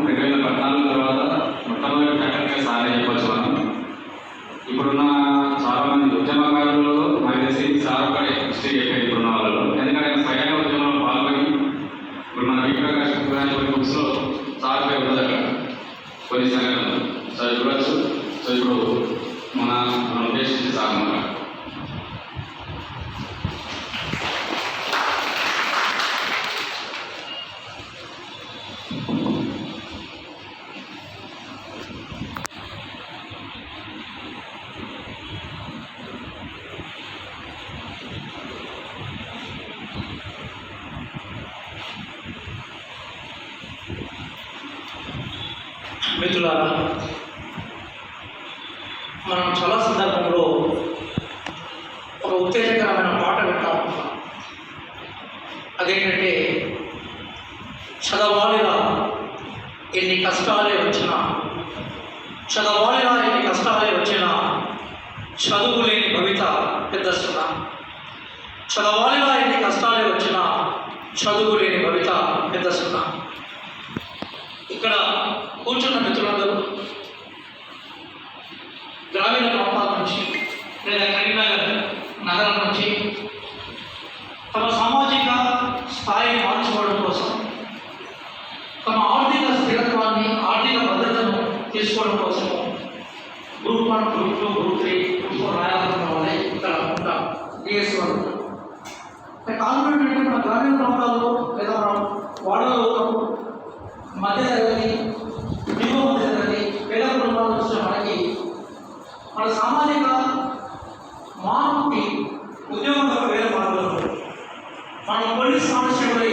రెండు వేల పద్నాలుగు తర్వాత మొట్టమొదటి ఫ్యాక్టరీ సార్ చెప్పొచ్చు మనం. ఇప్పుడున్న చాలా మంది ఉద్యమకారులు నాకు తెలిసి సార్ కూడా హిస్టరీ ఇప్పుడున్న వాళ్ళలో. ఎందుకంటే ఆయన స్వయంగా ఉద్యమంలో పాల్గొని ఇప్పుడు మన వి కొన్ని బుక్స్లో సార్ పేరు ఉంటుంది అక్కడ. కొన్ని సంఘటనలు. సో చూడొచ్చు. సో ఇప్పుడు మన ఉద్దేశించి సార్ మిత్రులారా మనం చాలా సందర్భంలో ఒక ఉత్తేజకరమైన పాట వింటా. ఉంటాం అదేంటంటే చదవాలిరా ఎన్ని కష్టాలే వచ్చినా చదవాలిరా ఎన్ని కష్టాలే వచ్చినా చదువు లేని భవిత పెద్ద సున్నా చదవాలిరా ఎన్ని కష్టాలే వచ్చినా చదువు లేని భవిత పెద్ద సున్నా ఇక్కడ కూర్చున్న మిత్రులందరూ గ్రామీణ ప్రాంతాల నుంచి లేదా కరీంనగర్ నగరం నుంచి తమ సామాజిక స్థాయిని మార్చుకోవడం కోసం తమ ఆర్థిక స్థిరత్వాన్ని ఆర్థిక భద్రతను తీసుకోవడం కోసం group one group two group three group four రాయాలనుకున్న వాళ్ళే ఇక్కడ ఉంటాం డిఎస్సి వాళ్ళు ఉంటారు. అంటే కాన్ఫిడెంట్ అంటే మన గ్రామీణ ప్రాంతాల్లో లేదా మనం వాడలో మధ్య తరగతి దిగువ మధ్య తరగతి పేద కుటుంబాల వచ్చిన మనకి మన సామాజిక మానవుకి ఉద్యోగం తప్ప వేరే మార్గం లేదు. మనం పోలీస్ సమస్యపై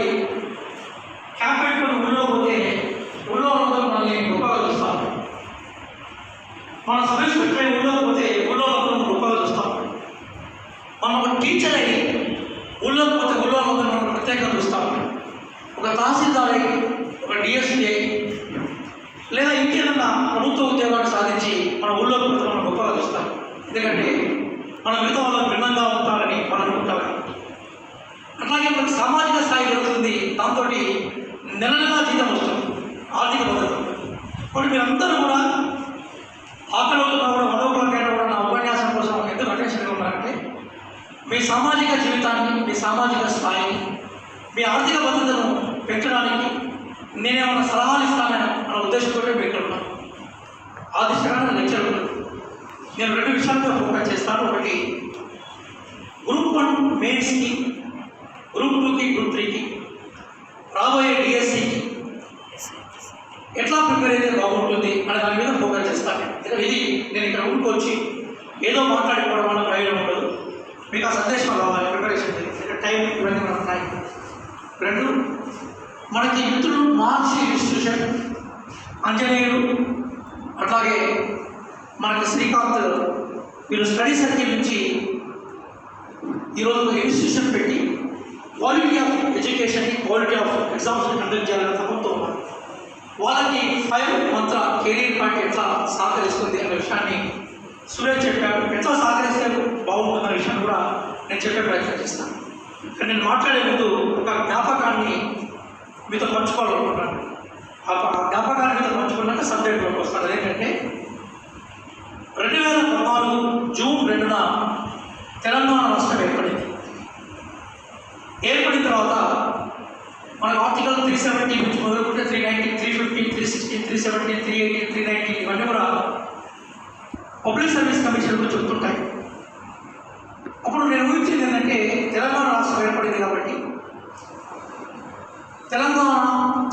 క్యాంప్ ఊళ్ళో పోతే ఊళ్ళో ఉన్నదో మనల్ని గొప్పగా చూస్తాం. మన సమస్య పెట్టుకుని ఊళ్ళో పోతే ఊళ్ళో ఉన్నదో గొప్పగా చూస్తాం. మనం ఒక టీచర్ అయ్యి ఊళ్ళో పోతే ఊళ్ళో ఉన్నదో మనం ప్రత్యేకంగా చూస్తాం. ఒక తహసీల్దార్ అయ్యి ఒక డిఎస్పీ అయ్యి లేదా ఇంకేదన్నా ప్రభుత్వ ఉద్యోగాన్ని సాధించి మన ఊళ్ళో పోతే మనం గొప్పగా చూస్తాం. ఎందుకంటే మనం మిగతా వాళ్ళకి భిన్నంగా ఉంటారని మనం అనుకుంటాం. అట్లాగే మనకి సామాజిక స్థాయి పెరుగుతుంది దాంతో నెల నెలా జీతం వస్తుంది. ఆర్థిక భద్రత. ఇప్పుడు మీరందరూ కూడా ఆకలి కూడా మనోబలకైనా కూడా నా ఉపన్యాసం కోసం ఎందుకు అటెన్షన్గా ఉన్నారంటే మీ సామాజిక జీవితాన్ని మీ సామాజిక స్థాయిని మీ ఆర్థిక భద్రతను పెంచడానికి నేనేమన్నా సలహాలు ఇస్తానని అన్న ఉద్దేశంతో పెట్టుకున్నాను ఆ దిశగా లెక్చర్ నేను రెండు విషయాలతో ఫోకస్ చేస్తాను. ఒకటి గ్రూప్ వన్ మెయిన్స్కి గ్రూప్ టూకి గ్రూప్ త్రీకి రాబోయే డిఎస్సికి ఎట్లా ప్రిపేర్ అయితే బాగుంటుంది అనే దాని మీద ఫోకస్ చేస్తాను ఎందుకంటే ఇది నేను ఇక్కడ ఉండుకొచ్చి ఏదో మాట్లాడుకోవడం వల్ల ప్రయోజనం ఉండదు. మీకు ఆ సందేశం రావాలి ప్రిపరేషన్ ఇక్కడ టైం ఇవన్నీ మనం ఉన్నాయి. రెండు మనకి మిత్రులు మహర్షి ఇన్స్టిట్యూషన్ అంజనేయుడు అట్లాగే మనకి శ్రీకాంత్ వీళ్ళు స్టడీ సర్కిల్ నుంచి ఈరోజు ఒక ఇన్స్టిట్యూషన్ పెట్టి ఎగ్జామ్స్ కండక్ట్ చేయాలని తపంతో ఉన్నారు వాళ్ళకి ఫైవ్ మంత్ర కెరీర్ పాయింట్ ఎట్లా సహకరిస్తుంది అనే విషయాన్ని సురేష్ చెప్పాడు. ఎట్లా సహకరిస్తే అనే విషయాన్ని కూడా నేను చెప్పే ప్రయత్నం చేస్తాను కానీ నేను మాట్లాడే ముందు ఒక జ్ఞాపకాన్ని మీతో పంచుకోవాలనుకుంటున్నాను. ఆ ఆ జ్ఞాపకాన్ని మీతో పంచుకున్నాక సబ్జెక్ట్లోకి వస్తాను. అదేంటంటే రెండు వేల పద్నాలుగు జూన్ రెండున తెలంగాణ రాష్ట్రం ఏర్పడింది ఏర్పడిన తర్వాత మన ఆర్టికల్ త్రీ సెవెంటీ నుంచి మొదలుకుంటే three ninety three fifty three sixty three seventy three eighty three ninety ఇవన్నీ కూడా పబ్లిక్ సర్వీస్ కమిషన్ గురించి చెప్తుంటాయి. అప్పుడు నేను ఊహించింది ఏంటంటే తెలంగాణ రాష్ట్రం ఏర్పడింది కాబట్టి తెలంగాణ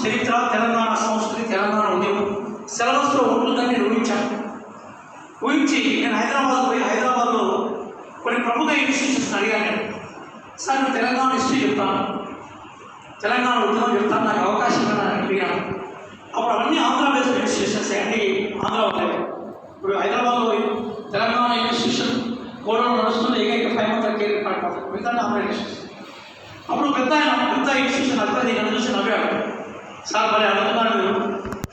చరిత్ర తెలంగాణ సంస్కృతి తెలంగాణ ఉద్యమం సిలబస్లో ఉంటుందని నేను ఊహించాను. ఊహించి నేను హైదరాబాద్ పోయి హైదరాబాద్లో కొన్ని ప్రముఖ ఇన్స్టిట్యూషన్స్ అడిగాను. సార్ నేను తెలంగాణ హిస్టరీ చెప్తాను తెలంగాణ ఉద్యమం చెప్తాను నాకు అవకాశం ఉందని అడిగాను అప్పుడు అన్ని ఆంధ్ర బేస్డ్ ఇన్స్టిట్యూషన్స్ అన్ని ఆంధ్ర ఉన్నాయి ఇప్పుడు హైదరాబాద్లో తెలంగాణ ఇన్స్టిట్యూషన్ గోడౌన్ నడుస్తుంది ఏకైక ఫైవ్ మంత్ కేర్ పడిపోతుంది మిగతా ఆంధ్ర ఇన్స్టిట్యూషన్ అప్పుడు పెద్ద పెద్ద ఇన్స్టిట్యూషన్ అధిపతి నన్ను చూసి నవ్వాడు. సార్ మరి అడుగుతున్నాడు మీరు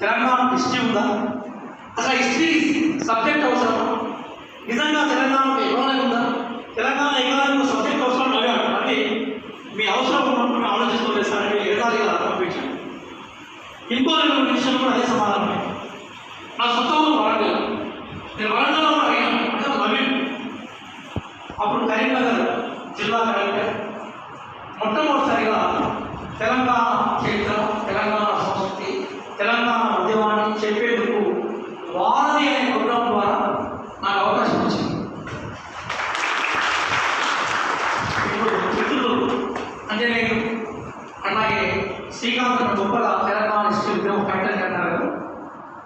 తెలంగాణ హిస్టరీ ఉందా? అసలు హిస్టరీ సబ్జెక్ట్ అవసరం నిజంగా తెలంగాణకు ఎకనామీ ఉందా? తెలంగాణ ఎకనామీ సబ్జెక్ట్ అవసరం అడిగాడు అంటే మీ అవసరం ఉన్నప్పుడు మీరు ఆలోచిస్తున్నారు సార్ అని ఎగతాళిగా పంపించాను ఇంకో రెండు నిమిషాలు కూడా అదే సమాధానమే నా సొంత ఊరు వరంగల్. నేను వరంగల్లో కూడా అడిగాను అంటే నవీన్. అప్పుడు కరీంనగర్ జిల్లా కలెక్టర్. మొట్టమొదటిసారిగా తెలంగాణ చరిత్ర తెలంగాణ సంస్కృతి తెలంగాణ ఉద్యమాన్ని చెప్పేందుకు వారధి అనే ప్రోగ్రాం ద్వారా నాకు అవకాశం వచ్చింది ఇప్పుడు మిత్రులు అంటే నేను అలాగే శ్రీకాంత్ అన్న గొప్పగా తెలంగాణ హిస్టరీ ఉద్యమం కట్టని అన్నారు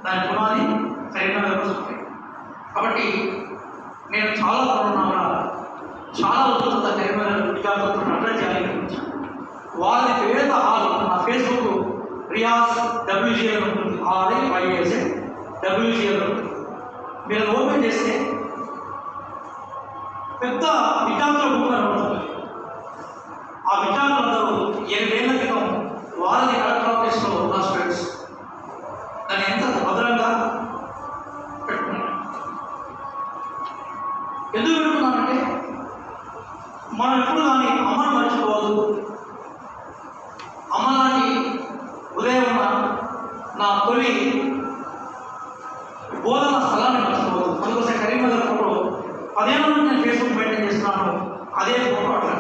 దాని పునాది కరీంనగర్ వస్తుంది కాబట్టి నేను చాలా కరోనా చాలా ఉత్తుత విద్యార్థులతో అడ్రస్ చేయాలనుకుంటున్నాను వారి పేద హాల్ నా ఫేస్బుక్ రియాజ్ డబ్ల్యూజిఎల్ ఉంటుంది. ఆర్ఐ వైఎస్ఏ డబ్ల్యూజిఎల్ ఉంటుంది. మీరు ఓపెన్ చేస్తే పెద్ద విద్యార్థుల బుక్ కనబడుతుంది ఆ విద్యార్థులందరూ ఎనిమిదేళ్ళ క్రితం వారిని కలెక్టర్ ఆఫీస్లో ఉన్న స్టూడెంట్స్ నా తొలి బోధన స్థలాన్ని మర్చిపోవద్దు. అందుకోసం కరీంనగర్ ఫోటో పదేళ్ళ నుండి నేను ఫేస్బుక్ మెయింటైన్ చేస్తున్నాను. అదే ఫోటో అట్లా